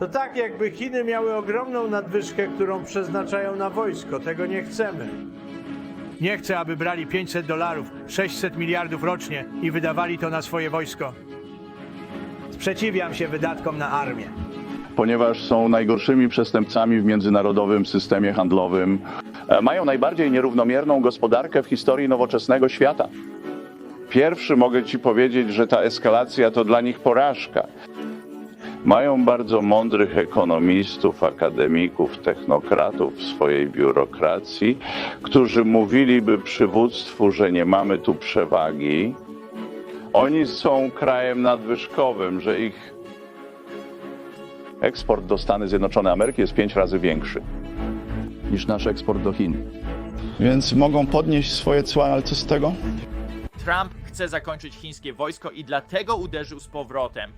To tak, jakby Chiny miały ogromną nadwyżkę, którą przeznaczają na wojsko. Tego nie chcemy. Nie chcę, aby brali 500 dolarów, 600 miliardów rocznie i wydawali to na swoje wojsko. Sprzeciwiam się wydatkom na armię. ponieważ są najgorszymi przestępcami w międzynarodowym systemie handlowym. E, Mają najbardziej nierównomierną gospodarkę w historii nowoczesnego świata. Pierwszy mogę Ci powiedzieć, że ta eskalacja to dla nich porażka. Mają bardzo mądrych ekonomistów, akademików, technokratów w swojej biurokracji, którzy mówiliby przywództwu, że nie mamy tu przewagi. Oni są krajem nadwyżkowym, że ich eksport do Stanów Zjednoczonych Ameryki jest pięć razy większy niż nasz eksport do Chin. Więc mogą podnieść swoje cła, ale co z tego? Trump chce zakończyć chińskie wojsko i dlatego uderzył z powrotem.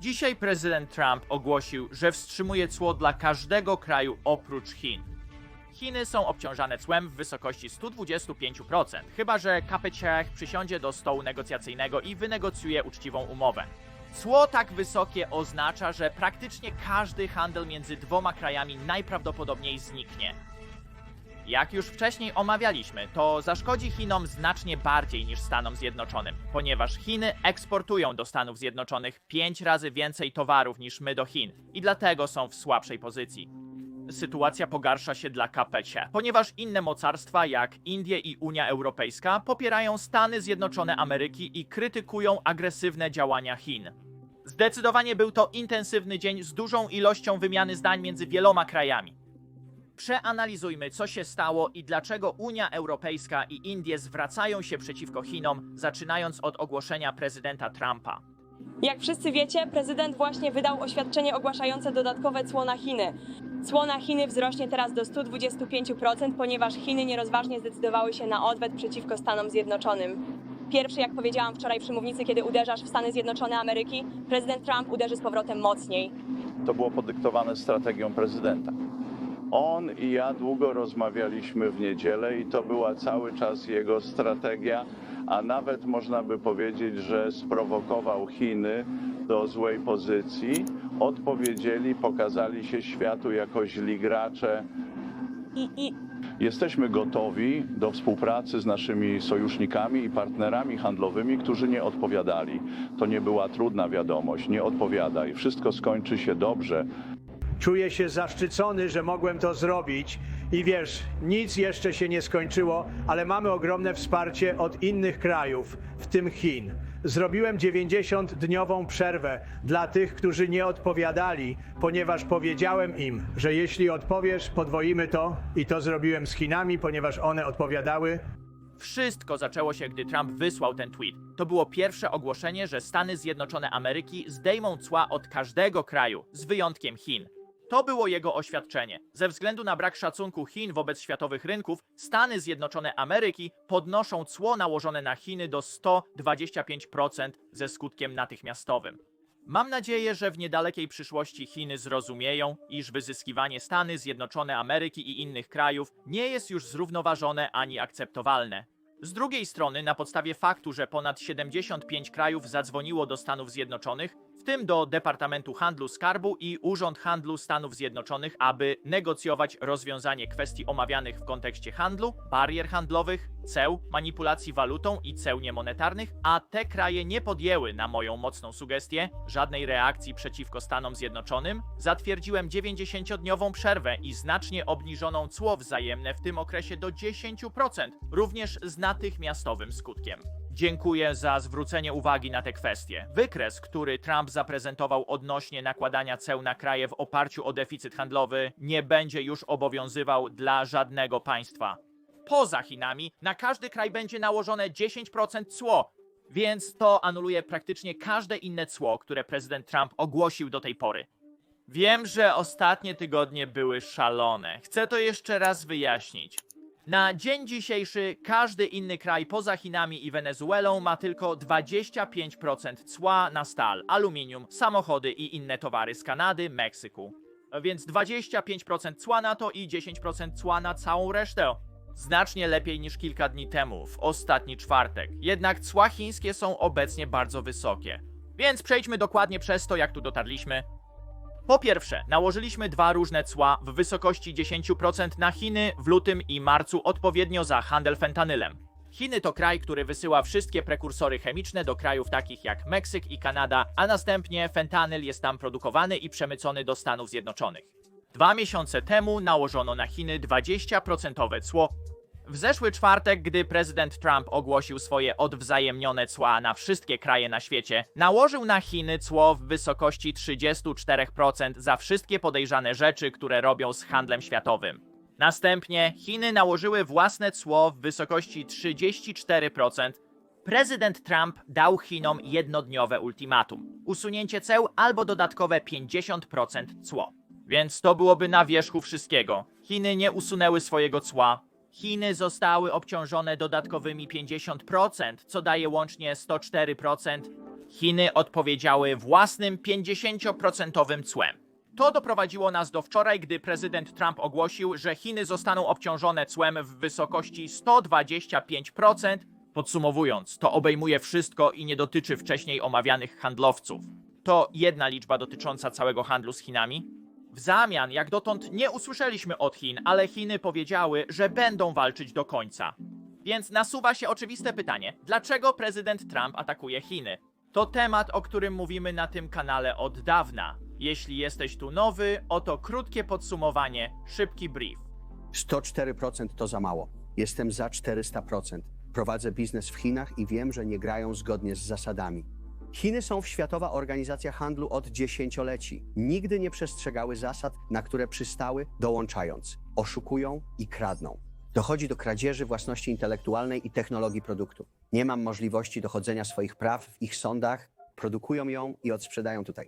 Dzisiaj prezydent Trump ogłosił, że wstrzymuje cło dla każdego kraju oprócz Chin. Chiny są obciążane cłem w wysokości 125%, chyba że KPCH przysiądzie do stołu negocjacyjnego i wynegocjuje uczciwą umowę. Cło tak wysokie oznacza, że praktycznie każdy handel między dwoma krajami najprawdopodobniej zniknie. Jak już wcześniej omawialiśmy, to zaszkodzi Chinom znacznie bardziej niż Stanom Zjednoczonym, ponieważ Chiny eksportują do Stanów Zjednoczonych 5 razy więcej towarów niż my do Chin i dlatego są w słabszej pozycji. Sytuacja pogarsza się dla KPC, ponieważ inne mocarstwa jak Indie i Unia Europejska popierają Stany Zjednoczone Ameryki i krytykują agresywne działania Chin. Zdecydowanie był to intensywny dzień z dużą ilością wymiany zdań między wieloma krajami. Przeanalizujmy, co się stało i dlaczego Unia Europejska i Indie zwracają się przeciwko Chinom, zaczynając od ogłoszenia prezydenta Trumpa. Jak wszyscy wiecie, prezydent właśnie wydał oświadczenie ogłaszające dodatkowe cło na Chiny. Cło na Chiny wzrośnie teraz do 125%, ponieważ Chiny nierozważnie zdecydowały się na odwet przeciwko Stanom Zjednoczonym. Pierwszy, jak powiedziałam wczoraj przy mównicy, kiedy uderzasz w Stany Zjednoczone Ameryki, prezydent Trump uderzy z powrotem mocniej. To było podyktowane strategią prezydenta. On i ja długo rozmawialiśmy w niedzielę i to była cały czas jego strategia, a nawet można by powiedzieć, że sprowokował Chiny do złej pozycji. Odpowiedzieli, pokazali się światu jako źli gracze, Jesteśmy gotowi do współpracy z naszymi sojusznikami i partnerami handlowymi, którzy nie odpowiadali. To nie była trudna wiadomość. Nie odpowiadaj. Wszystko skończy się dobrze. Czuję się zaszczycony, że mogłem to zrobić. I wiesz, nic jeszcze się nie skończyło, ale mamy ogromne wsparcie od innych krajów, w tym Chin. Zrobiłem 90-dniową przerwę dla tych, którzy nie odpowiadali, ponieważ powiedziałem im, że jeśli odpowiesz, podwoimy to i to zrobiłem z Chinami, ponieważ one odpowiadały. Wszystko zaczęło się, gdy Trump wysłał ten tweet. To było pierwsze ogłoszenie, że Stany Zjednoczone Ameryki zdejmą cła od każdego kraju, z wyjątkiem Chin. To było jego oświadczenie. Ze względu na brak szacunku Chin wobec światowych rynków, Stany Zjednoczone Ameryki podnoszą cło nałożone na Chiny do 125% ze skutkiem natychmiastowym. Mam nadzieję, że w niedalekiej przyszłości Chiny zrozumieją, iż wyzyskiwanie Stany Zjednoczone Ameryki i innych krajów nie jest już zrównoważone ani akceptowalne. Z drugiej strony, na podstawie faktu, że ponad 75 krajów zadzwoniło do Stanów Zjednoczonych, w tym do Departamentu Handlu Skarbu i Urząd Handlu Stanów Zjednoczonych, aby negocjować rozwiązanie kwestii omawianych w kontekście handlu, barier handlowych, ceł, manipulacji walutą i ceł niemonetarnych, a te kraje nie podjęły, na moją mocną sugestię, żadnej reakcji przeciwko Stanom Zjednoczonym, zatwierdziłem 90-dniową przerwę i znacznie obniżoną cło wzajemne w tym okresie do 10%, również z natychmiastowym skutkiem. Dziękuję za zwrócenie uwagi na te kwestie. Wykres, który Trump zaprezentował odnośnie nakładania ceł na kraje w oparciu o deficyt handlowy, nie będzie już obowiązywał dla żadnego państwa. Poza Chinami na każdy kraj będzie nałożone 10% cło, więc to anuluje praktycznie każde inne cło, które prezydent Trump ogłosił do tej pory. Wiem, że ostatnie tygodnie były szalone. Chcę to jeszcze raz wyjaśnić. Na dzień dzisiejszy każdy inny kraj poza Chinami i Wenezuelą ma tylko 25% cła na stal, aluminium, samochody i inne towary z Kanady, Meksyku. Więc 25% cła na to i 10% cła na całą resztę. Znacznie lepiej niż kilka dni temu, w ostatni czwartek. Jednak cła chińskie są obecnie bardzo wysokie. Więc przejdźmy dokładnie przez to, jak tu dotarliśmy. Po pierwsze, nałożyliśmy dwa różne cła w wysokości 10% na Chiny w lutym i marcu odpowiednio za handel fentanylem. Chiny to kraj, który wysyła wszystkie prekursory chemiczne do krajów takich jak Meksyk i Kanada, a następnie fentanyl jest tam produkowany i przemycony do Stanów Zjednoczonych. Dwa miesiące temu nałożono na Chiny 20% cło. W zeszły czwartek, gdy prezydent Trump ogłosił swoje odwzajemnione cła na wszystkie kraje na świecie, nałożył na Chiny cło w wysokości 34% za wszystkie podejrzane rzeczy, które robią z handlem światowym. Następnie Chiny nałożyły własne cło w wysokości 34%. Prezydent Trump dał Chinom jednodniowe ultimatum: usunięcie ceł albo dodatkowe 50% cło. Więc to byłoby na wierzchu wszystkiego. Chiny nie usunęły swojego cła. Chiny zostały obciążone dodatkowymi 50%, co daje łącznie 104%. Chiny odpowiedziały własnym 50% cłem. To doprowadziło nas do wczoraj, gdy prezydent Trump ogłosił, że Chiny zostaną obciążone cłem w wysokości 125%. Podsumowując, to obejmuje wszystko i nie dotyczy wcześniej omawianych handlowców. To jedna liczba dotycząca całego handlu z Chinami. W zamian, jak dotąd nie usłyszeliśmy od Chin, ale Chiny powiedziały, że będą walczyć do końca. Więc nasuwa się oczywiste pytanie: dlaczego prezydent Trump atakuje Chiny? To temat, o którym mówimy na tym kanale od dawna. Jeśli jesteś tu nowy, oto krótkie podsumowanie, szybki brief. 104% to za mało. Jestem za 400%. Prowadzę biznes w Chinach i wiem, że nie grają zgodnie z zasadami. Chiny są w Światowa Organizacja Handlu od dziesięcioleci. Nigdy nie przestrzegały zasad, na które przystały, dołączając. Oszukują i kradną. Dochodzi do kradzieży własności intelektualnej i technologii produktu. Nie mam możliwości dochodzenia swoich praw w ich sądach, produkują ją i odsprzedają tutaj.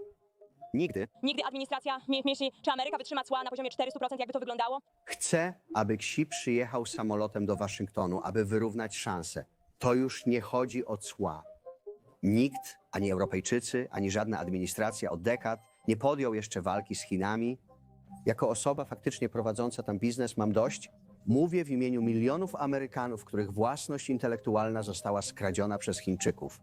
Nigdy Nigdy administracja nie myśli, czy Ameryka wytrzyma cła na poziomie 400%, jakby to wyglądało? Chcę, aby Xi przyjechał samolotem do Waszyngtonu, aby wyrównać szanse. To już nie chodzi o cła. Nikt, ani Europejczycy, ani żadna administracja od dekad nie podjął jeszcze walki z Chinami. Jako osoba faktycznie prowadząca tam biznes mam dość. Mówię w imieniu milionów Amerykanów, których własność intelektualna została skradziona przez Chińczyków.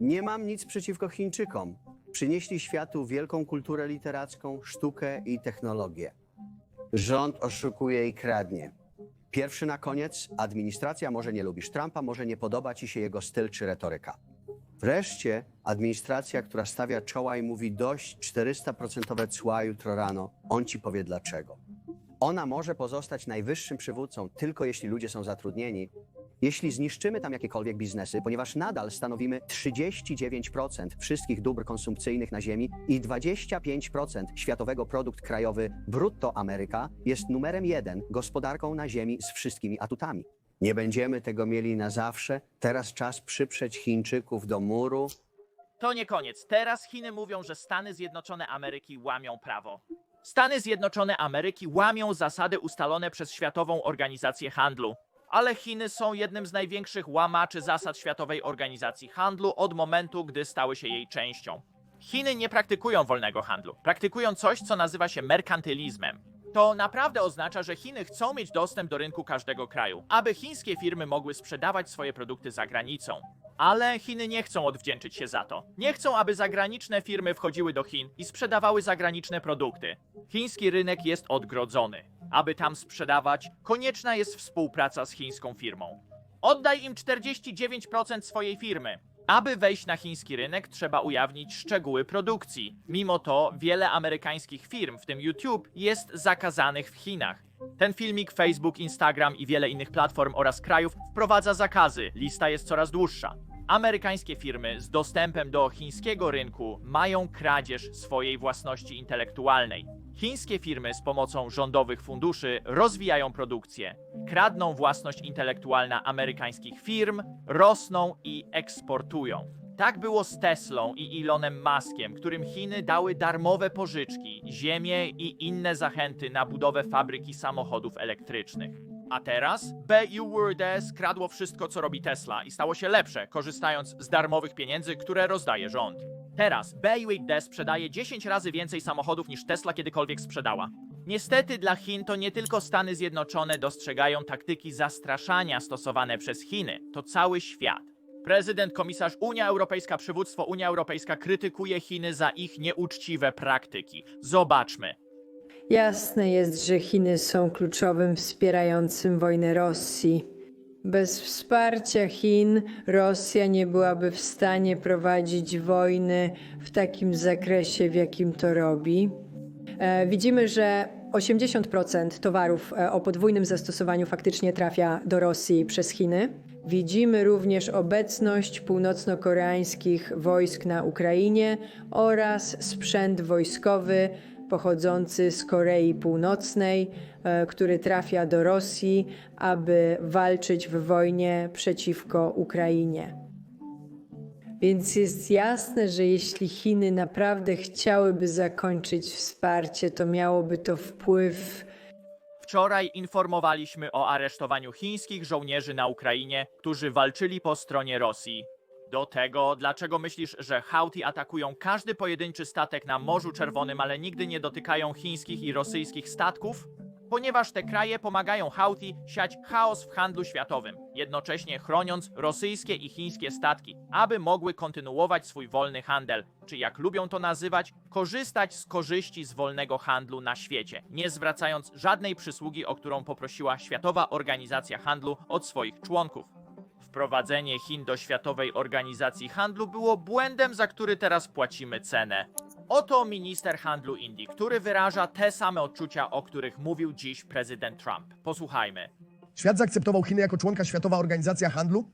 Nie mam nic przeciwko Chińczykom. Przynieśli światu wielką kulturę literacką, sztukę i technologię. Rząd oszukuje i kradnie. Pierwszy na koniec, administracja może nie lubisz Trumpa, może nie podoba ci się jego styl czy retoryka. Wreszcie administracja, która stawia czoła i mówi dość 400% cła jutro rano, on ci powie dlaczego. Ona może pozostać najwyższym przywódcą tylko jeśli ludzie są zatrudnieni. Jeśli zniszczymy tam jakiekolwiek biznesy, ponieważ nadal stanowimy 39% wszystkich dóbr konsumpcyjnych na Ziemi i 25% światowego produkt krajowy brutto Ameryka jest numerem jeden gospodarką na Ziemi z wszystkimi atutami. Nie będziemy tego mieli na zawsze. Teraz czas przyprzeć Chińczyków do muru. To nie koniec. Teraz Chiny mówią, że Stany Zjednoczone Ameryki łamią prawo. Stany Zjednoczone Ameryki łamią zasady ustalone przez Światową Organizację Handlu. Ale Chiny są jednym z największych łamaczy zasad Światowej Organizacji Handlu od momentu, gdy stały się jej częścią. Chiny nie praktykują wolnego handlu. Praktykują coś, co nazywa się merkantylizmem. To naprawdę oznacza, że Chiny chcą mieć dostęp do rynku każdego kraju, aby chińskie firmy mogły sprzedawać swoje produkty za granicą. Ale Chiny nie chcą odwdzięczyć się za to. Nie chcą, aby zagraniczne firmy wchodziły do Chin i sprzedawały zagraniczne produkty. Chiński rynek jest odgrodzony. Aby tam sprzedawać, konieczna jest współpraca z chińską firmą. Oddaj im 49% swojej firmy. Aby wejść na chiński rynek, trzeba ujawnić szczegóły produkcji. Mimo to, wiele amerykańskich firm, w tym YouTube, jest zakazanych w Chinach. Ten filmik Facebook, Instagram i wiele innych platform oraz krajów wprowadza zakazy. Lista jest coraz dłuższa. Amerykańskie firmy z dostępem do chińskiego rynku mają kradzież swojej własności intelektualnej. Chińskie firmy z pomocą rządowych funduszy rozwijają produkcję, kradną własność intelektualna amerykańskich firm, rosną i eksportują. Tak było z Teslą i Elonem Muskiem, którym Chiny dały darmowe pożyczki, ziemię i inne zachęty na budowę fabryki samochodów elektrycznych. A teraz BYD skradło wszystko, co robi Tesla i stało się lepsze, korzystając z darmowych pieniędzy, które rozdaje rząd. Teraz BYD sprzedaje 10 razy więcej samochodów niż Tesla kiedykolwiek sprzedała. Niestety dla Chin to nie tylko Stany Zjednoczone dostrzegają taktyki zastraszania stosowane przez Chiny, to cały świat. Prezydent, komisarz Unia Europejska, przywództwo Unia Europejska krytykuje Chiny za ich nieuczciwe praktyki. Zobaczmy. Jasne jest, że Chiny są kluczowym wspierającym wojnę Rosji. Bez wsparcia Chin Rosja nie byłaby w stanie prowadzić wojny w takim zakresie, w jakim to robi. E, Widzimy, że 80% towarów e, o podwójnym zastosowaniu faktycznie trafia do Rosji przez Chiny. Widzimy również obecność północno-koreańskich wojsk na Ukrainie oraz sprzęt wojskowy pochodzący z Korei Północnej, e, który trafia do Rosji, aby walczyć w wojnie przeciwko Ukrainie. Więc jest jasne, że jeśli Chiny naprawdę chciałyby zakończyć wsparcie, to miałoby to wpływ Wczoraj informowaliśmy o aresztowaniu chińskich żołnierzy na Ukrainie, którzy walczyli po stronie Rosji. Do tego, dlaczego myślisz, że Houthi atakują każdy pojedynczy statek na Morzu Czerwonym, ale nigdy nie dotykają chińskich i rosyjskich statków? Ponieważ te kraje pomagają Houthi siać chaos w handlu światowym, jednocześnie chroniąc rosyjskie i chińskie statki, aby mogły kontynuować swój wolny handel, czy jak lubią to nazywać, korzystać z korzyści z wolnego handlu na świecie, nie zwracając żadnej przysługi, o którą poprosiła Światowa Organizacja Handlu od swoich członków. Wprowadzenie Chin do Światowej Organizacji Handlu było błędem, za który teraz płacimy cenę. Oto minister handlu Indii, który wyraża te same odczucia, o których mówił dziś prezydent Trump. Posłuchajmy. Świat zaakceptował Chiny jako członka Światowa Organizacja Handlu.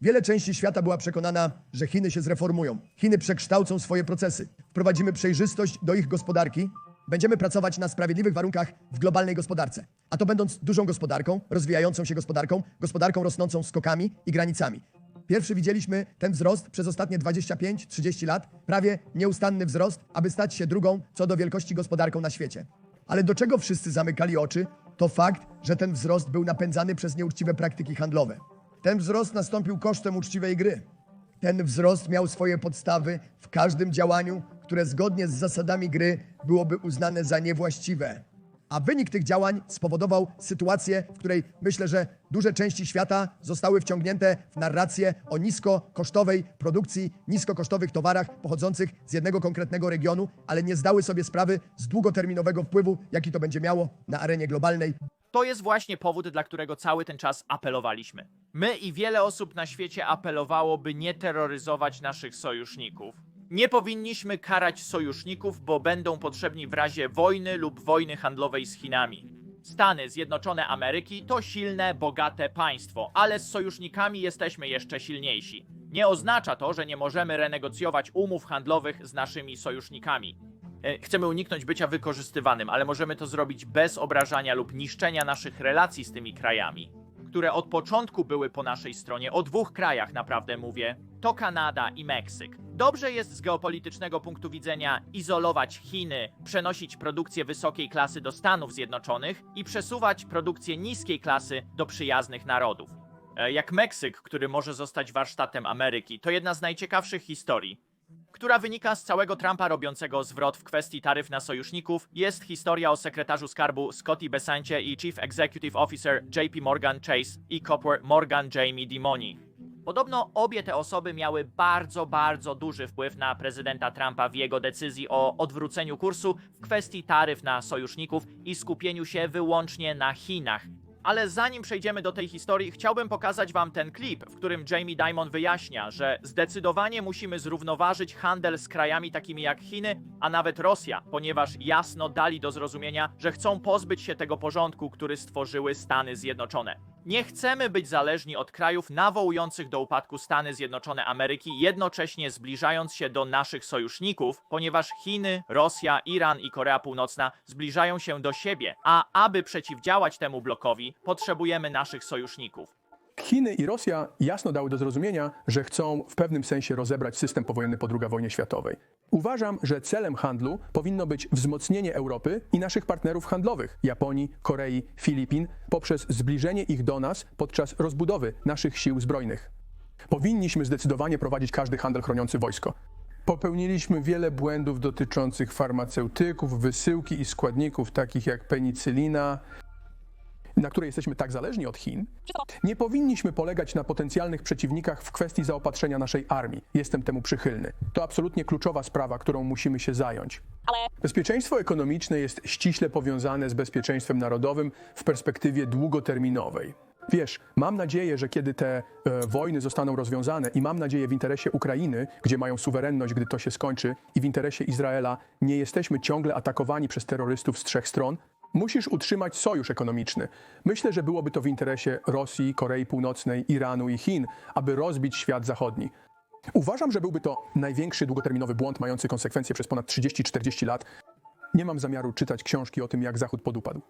Wiele części świata była przekonana, że Chiny się zreformują. Chiny przekształcą swoje procesy. Wprowadzimy przejrzystość do ich gospodarki. Będziemy pracować na sprawiedliwych warunkach w globalnej gospodarce. A to będąc dużą gospodarką, rozwijającą się gospodarką, gospodarką rosnącą skokami i granicami. Pierwszy widzieliśmy ten wzrost przez ostatnie 25-30 lat, prawie nieustanny wzrost, aby stać się drugą co do wielkości gospodarką na świecie. Ale do czego wszyscy zamykali oczy, to fakt, że ten wzrost był napędzany przez nieuczciwe praktyki handlowe. Ten wzrost nastąpił kosztem uczciwej gry. Ten wzrost miał swoje podstawy w każdym działaniu, które zgodnie z zasadami gry byłoby uznane za niewłaściwe. A wynik tych działań spowodował sytuację, w której myślę, że duże części świata zostały wciągnięte w narrację o niskokosztowej produkcji, niskokosztowych towarach pochodzących z jednego konkretnego regionu, ale nie zdały sobie sprawy z długoterminowego wpływu, jaki to będzie miało na arenie globalnej. To jest właśnie powód, dla którego cały ten czas apelowaliśmy. My i wiele osób na świecie apelowało, by nie terroryzować naszych sojuszników. Nie powinniśmy karać sojuszników, bo będą potrzebni w razie wojny lub wojny handlowej z Chinami. Stany Zjednoczone Ameryki to silne, bogate państwo, ale z sojusznikami jesteśmy jeszcze silniejsi. Nie oznacza to, że nie możemy renegocjować umów handlowych z naszymi sojusznikami. E, Chcemy uniknąć bycia wykorzystywanym, ale możemy to zrobić bez obrażania lub niszczenia naszych relacji z tymi krajami, które od początku były po naszej stronie. O dwóch krajach naprawdę mówię. To Kanada i Meksyk. Dobrze jest z geopolitycznego punktu widzenia izolować Chiny, przenosić produkcję wysokiej klasy do Stanów Zjednoczonych i przesuwać produkcję niskiej klasy do przyjaznych narodów. E, Jak Meksyk, który może zostać warsztatem Ameryki, to jedna z najciekawszych historii która wynika z całego Trumpa robiącego zwrot w kwestii taryf na sojuszników, jest historia o sekretarzu skarbu Scottie Besancie i Chief Executive Officer JP Morgan Chase i Copper Morgan Jamie Dimoni. Podobno obie te osoby miały bardzo, bardzo duży wpływ na prezydenta Trumpa w jego decyzji o odwróceniu kursu w kwestii taryf na sojuszników i skupieniu się wyłącznie na Chinach. Ale zanim przejdziemy do tej historii, chciałbym pokazać Wam ten klip, w którym Jamie Dimon wyjaśnia, że zdecydowanie musimy zrównoważyć handel z krajami takimi jak Chiny, a nawet Rosja, ponieważ jasno dali do zrozumienia, że chcą pozbyć się tego porządku, który stworzyły Stany Zjednoczone. Nie chcemy być zależni od krajów nawołujących do upadku Stany Zjednoczone Ameryki, jednocześnie zbliżając się do naszych sojuszników, ponieważ Chiny, Rosja, Iran i Korea Północna zbliżają się do siebie, a aby przeciwdziałać temu blokowi, potrzebujemy naszych sojuszników. Chiny i Rosja jasno dały do zrozumienia, że chcą w pewnym sensie rozebrać system powojenny po II wojnie światowej. Uważam, że celem handlu powinno być wzmocnienie Europy i naszych partnerów handlowych Japonii, Korei, Filipin poprzez zbliżenie ich do nas podczas rozbudowy naszych sił zbrojnych. Powinniśmy zdecydowanie prowadzić każdy handel chroniący wojsko. Popełniliśmy wiele błędów dotyczących farmaceutyków, wysyłki i składników takich jak penicylina, na której jesteśmy tak zależni od Chin, nie powinniśmy polegać na potencjalnych przeciwnikach w kwestii zaopatrzenia naszej armii. Jestem temu przychylny. To absolutnie kluczowa sprawa, którą musimy się zająć. Bezpieczeństwo ekonomiczne jest ściśle powiązane z bezpieczeństwem narodowym w perspektywie długoterminowej. Wiesz, mam nadzieję, że kiedy te e, wojny zostaną rozwiązane i mam nadzieję w interesie Ukrainy, gdzie mają suwerenność, gdy to się skończy, i w interesie Izraela, nie jesteśmy ciągle atakowani przez terrorystów z trzech stron, musisz utrzymać sojusz ekonomiczny. Myślę, że byłoby to w interesie Rosji, Korei Północnej, Iranu i Chin, aby rozbić świat zachodni. Uważam, że byłby to największy długoterminowy błąd mający konsekwencje przez ponad 30-40 lat. Nie mam zamiaru czytać książki o tym, jak Zachód podupadł.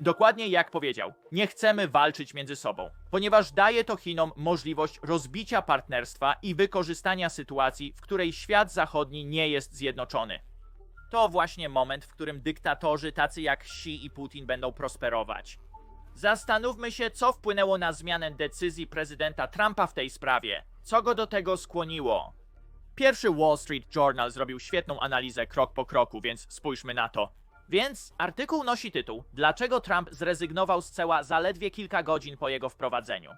Dokładnie jak powiedział, nie chcemy walczyć między sobą, ponieważ daje to Chinom możliwość rozbicia partnerstwa i wykorzystania sytuacji, w której świat zachodni nie jest zjednoczony. To właśnie moment, w którym dyktatorzy tacy jak Xi i Putin będą prosperować. Zastanówmy się, co wpłynęło na zmianę decyzji prezydenta Trumpa w tej sprawie. Co go do tego skłoniło? Pierwszy Wall Street Journal zrobił świetną analizę krok po kroku, więc spójrzmy na to. Więc artykuł nosi tytuł Dlaczego Trump zrezygnował z ceła zaledwie kilka godzin po jego wprowadzeniu?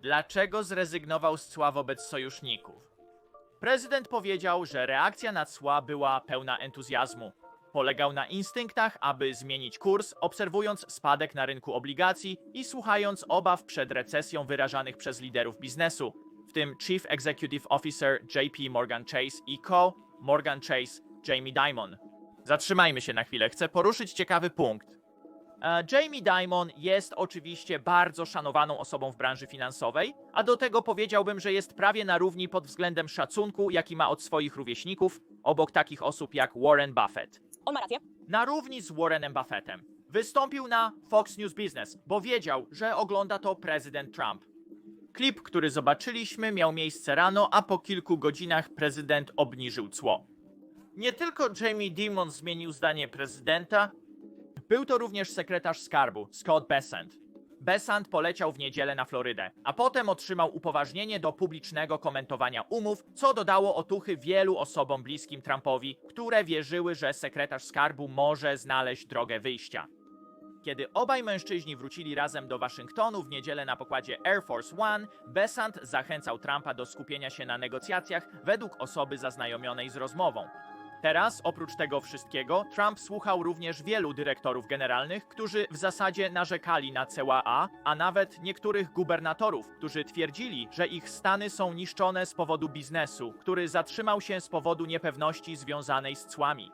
Dlaczego zrezygnował z cła wobec sojuszników? Prezydent powiedział, że reakcja na cła była pełna entuzjazmu. Polegał na instynktach, aby zmienić kurs, obserwując spadek na rynku obligacji i słuchając obaw przed recesją wyrażanych przez liderów biznesu, w tym Chief Executive Officer JP Morgan Chase i co Morgan Chase Jamie Dimon. Zatrzymajmy się na chwilę, chcę poruszyć ciekawy punkt. E, Jamie Dimon jest oczywiście bardzo szanowaną osobą w branży finansowej, a do tego powiedziałbym, że jest prawie na równi pod względem szacunku, jaki ma od swoich rówieśników, obok takich osób jak Warren Buffett. on ma rację. Na równi z Warrenem Buffettem. Wystąpił na Fox News Business, bo wiedział, że ogląda to prezydent Trump. Klip, który zobaczyliśmy, miał miejsce rano, a po kilku godzinach prezydent obniżył cło. Nie tylko Jamie Dimon zmienił zdanie prezydenta, był to również sekretarz skarbu Scott Bessent. Bessant poleciał w niedzielę na Florydę, a potem otrzymał upoważnienie do publicznego komentowania umów, co dodało otuchy wielu osobom bliskim Trumpowi, które wierzyły, że sekretarz skarbu może znaleźć drogę wyjścia. Kiedy obaj mężczyźni wrócili razem do Waszyngtonu w niedzielę na pokładzie Air Force One, Besant zachęcał Trumpa do skupienia się na negocjacjach według osoby zaznajomionej z rozmową. Teraz, oprócz tego wszystkiego, Trump słuchał również wielu dyrektorów generalnych, którzy w zasadzie narzekali na CUA, a nawet niektórych gubernatorów, którzy twierdzili, że ich stany są niszczone z powodu biznesu, który zatrzymał się z powodu niepewności związanej z cłami.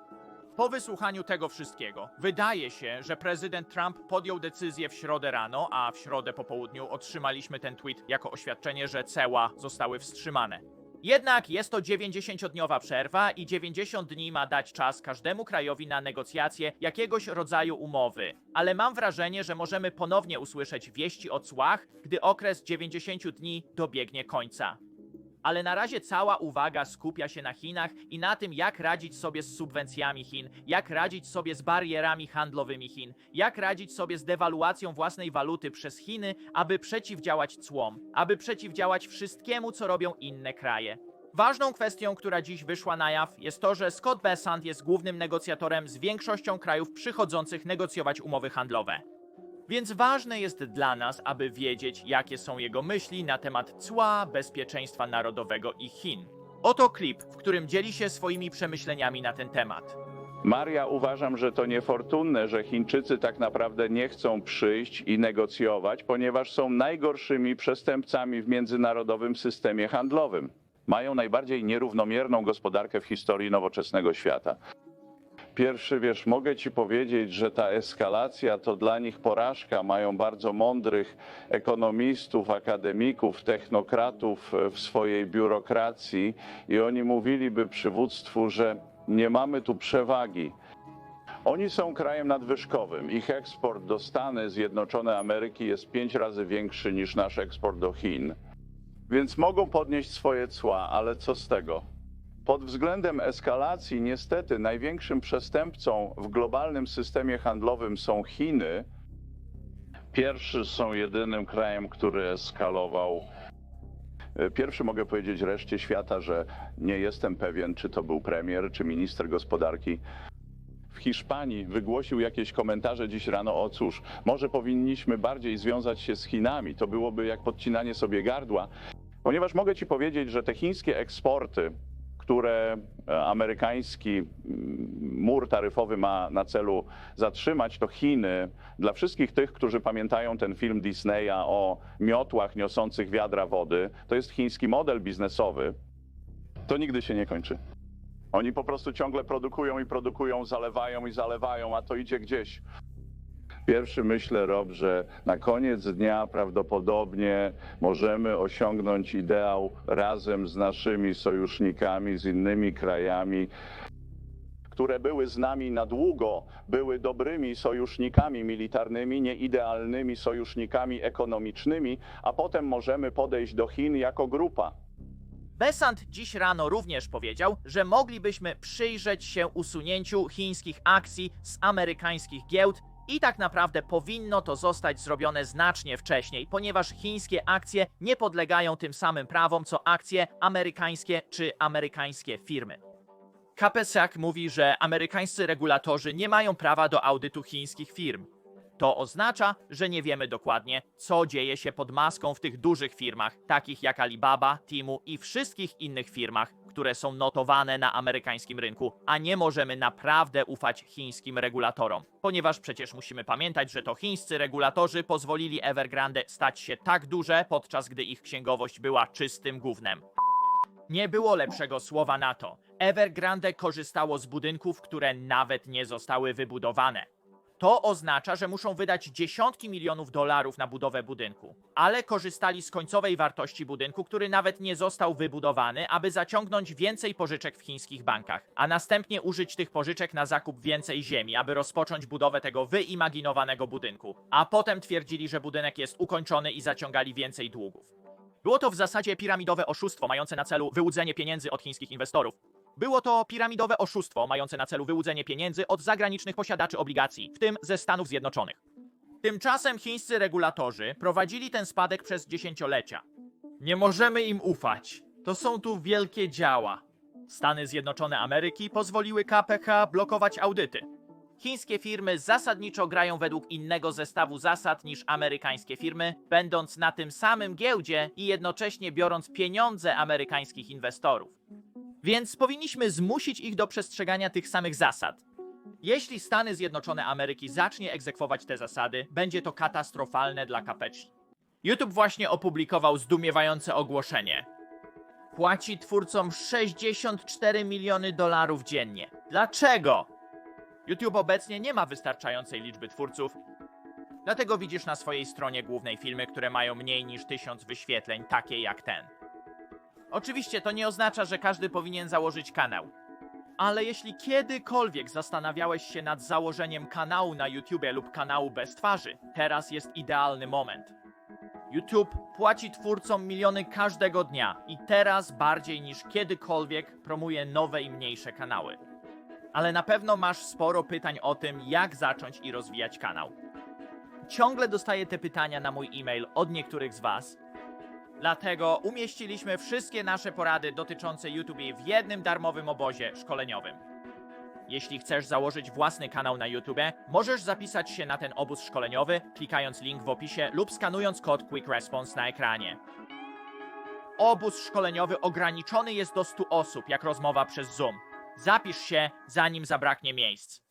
Po wysłuchaniu tego wszystkiego, wydaje się, że prezydent Trump podjął decyzję w środę rano, a w środę po południu otrzymaliśmy ten tweet jako oświadczenie, że ceła zostały wstrzymane. Jednak jest to 90-dniowa przerwa i 90 dni ma dać czas każdemu krajowi na negocjacje jakiegoś rodzaju umowy. Ale mam wrażenie, że możemy ponownie usłyszeć wieści o cłach, gdy okres 90 dni dobiegnie końca. Ale na razie cała uwaga skupia się na Chinach i na tym, jak radzić sobie z subwencjami Chin, jak radzić sobie z barierami handlowymi Chin, jak radzić sobie z dewaluacją własnej waluty przez Chiny, aby przeciwdziałać cłom, aby przeciwdziałać wszystkiemu, co robią inne kraje. Ważną kwestią, która dziś wyszła na jaw, jest to, że Scott Bessant jest głównym negocjatorem z większością krajów przychodzących negocjować umowy handlowe. Więc ważne jest dla nas, aby wiedzieć, jakie są jego myśli na temat cła, bezpieczeństwa narodowego i Chin. Oto klip, w którym dzieli się swoimi przemyśleniami na ten temat. Maria, uważam, że to niefortunne, że Chińczycy tak naprawdę nie chcą przyjść i negocjować, ponieważ są najgorszymi przestępcami w międzynarodowym systemie handlowym. Mają najbardziej nierównomierną gospodarkę w historii nowoczesnego świata. Pierwszy, wiesz, mogę ci powiedzieć, że ta eskalacja to dla nich porażka. Mają bardzo mądrych ekonomistów, akademików, technokratów w swojej biurokracji i oni mówiliby przywództwu, że nie mamy tu przewagi. Oni są krajem nadwyżkowym. Ich eksport do Stany Zjednoczone Ameryki jest pięć razy większy niż nasz eksport do Chin. Więc mogą podnieść swoje cła, ale co z tego? Pod względem eskalacji, niestety, największym przestępcą w globalnym systemie handlowym są Chiny. Pierwszy są jedynym krajem, który eskalował. Pierwszy mogę powiedzieć reszcie świata, że nie jestem pewien, czy to był premier, czy minister gospodarki. w Hiszpanii wygłosił jakieś komentarze dziś rano, o cóż, może powinniśmy bardziej związać się z Chinami, to byłoby jak podcinanie sobie gardła, ponieważ mogę Ci powiedzieć, że te chińskie eksporty, które e, amerykański mur taryfowy ma na celu zatrzymać, to Chiny, dla wszystkich tych, którzy pamiętają ten film Disneya o miotłach niosących wiadra wody, to jest chiński model biznesowy, to nigdy się nie kończy. Oni po prostu ciągle produkują i produkują, zalewają i zalewają, a to idzie gdzieś. Pierwszy myślę, Rob, że na koniec dnia prawdopodobnie możemy osiągnąć ideał razem z naszymi sojusznikami, z innymi krajami, które były z nami na długo, były dobrymi sojusznikami militarnymi, nieidealnymi sojusznikami ekonomicznymi, a potem możemy podejść do Chin jako grupa. Besant dziś rano również powiedział, że moglibyśmy przyjrzeć się usunięciu chińskich akcji z amerykańskich giełd i tak naprawdę powinno to zostać zrobione znacznie wcześniej, ponieważ chińskie akcje nie podlegają tym samym prawom co akcje amerykańskie czy amerykańskie firmy. Kapesak mówi, że amerykańscy regulatorzy nie mają prawa do audytu chińskich firm. To oznacza, że nie wiemy dokładnie, co dzieje się pod maską w tych dużych firmach, takich jak Alibaba, Timu i wszystkich innych firmach, które są notowane na amerykańskim rynku, a nie możemy naprawdę ufać chińskim regulatorom. Ponieważ przecież musimy pamiętać, że to chińscy regulatorzy pozwolili Evergrande stać się tak duże, podczas gdy ich księgowość była czystym gównem. Nie było lepszego słowa na to. Evergrande korzystało z budynków, które nawet nie zostały wybudowane. To oznacza, że muszą wydać dziesiątki milionów dolarów na budowę budynku, ale korzystali z końcowej wartości budynku, który nawet nie został wybudowany, aby zaciągnąć więcej pożyczek w chińskich bankach, a następnie użyć tych pożyczek na zakup więcej ziemi, aby rozpocząć budowę tego wyimaginowanego budynku. A potem twierdzili, że budynek jest ukończony i zaciągali więcej długów. Było to w zasadzie piramidowe oszustwo mające na celu wyłudzenie pieniędzy od chińskich inwestorów. Było to piramidowe oszustwo mające na celu wyłudzenie pieniędzy od zagranicznych posiadaczy obligacji, w tym ze Stanów Zjednoczonych. Tymczasem chińscy regulatorzy prowadzili ten spadek przez dziesięciolecia. Nie możemy im ufać. To są tu wielkie działa. Stany Zjednoczone Ameryki pozwoliły KPH blokować audyty. Chińskie firmy zasadniczo grają według innego zestawu zasad niż amerykańskie firmy, będąc na tym samym giełdzie i jednocześnie biorąc pieniądze amerykańskich inwestorów. Więc powinniśmy zmusić ich do przestrzegania tych samych zasad. Jeśli Stany Zjednoczone Ameryki zacznie egzekwować te zasady, będzie to katastrofalne dla kapeci. YouTube właśnie opublikował zdumiewające ogłoszenie. Płaci twórcom 64 miliony dolarów dziennie. Dlaczego? YouTube obecnie nie ma wystarczającej liczby twórców, dlatego widzisz na swojej stronie głównej filmy, które mają mniej niż 1000 wyświetleń, takie jak ten. Oczywiście to nie oznacza, że każdy powinien założyć kanał. Ale jeśli kiedykolwiek zastanawiałeś się nad założeniem kanału na YouTube lub kanału bez twarzy, teraz jest idealny moment. YouTube płaci twórcom miliony każdego dnia i teraz bardziej niż kiedykolwiek promuje nowe i mniejsze kanały. Ale na pewno masz sporo pytań o tym, jak zacząć i rozwijać kanał. Ciągle dostaję te pytania na mój e-mail od niektórych z Was, Dlatego umieściliśmy wszystkie nasze porady dotyczące YouTube w jednym darmowym obozie szkoleniowym. Jeśli chcesz założyć własny kanał na YouTube, możesz zapisać się na ten obóz szkoleniowy, klikając link w opisie lub skanując kod Quick Response na ekranie. Obóz szkoleniowy ograniczony jest do 100 osób, jak rozmowa przez Zoom. Zapisz się, zanim zabraknie miejsc.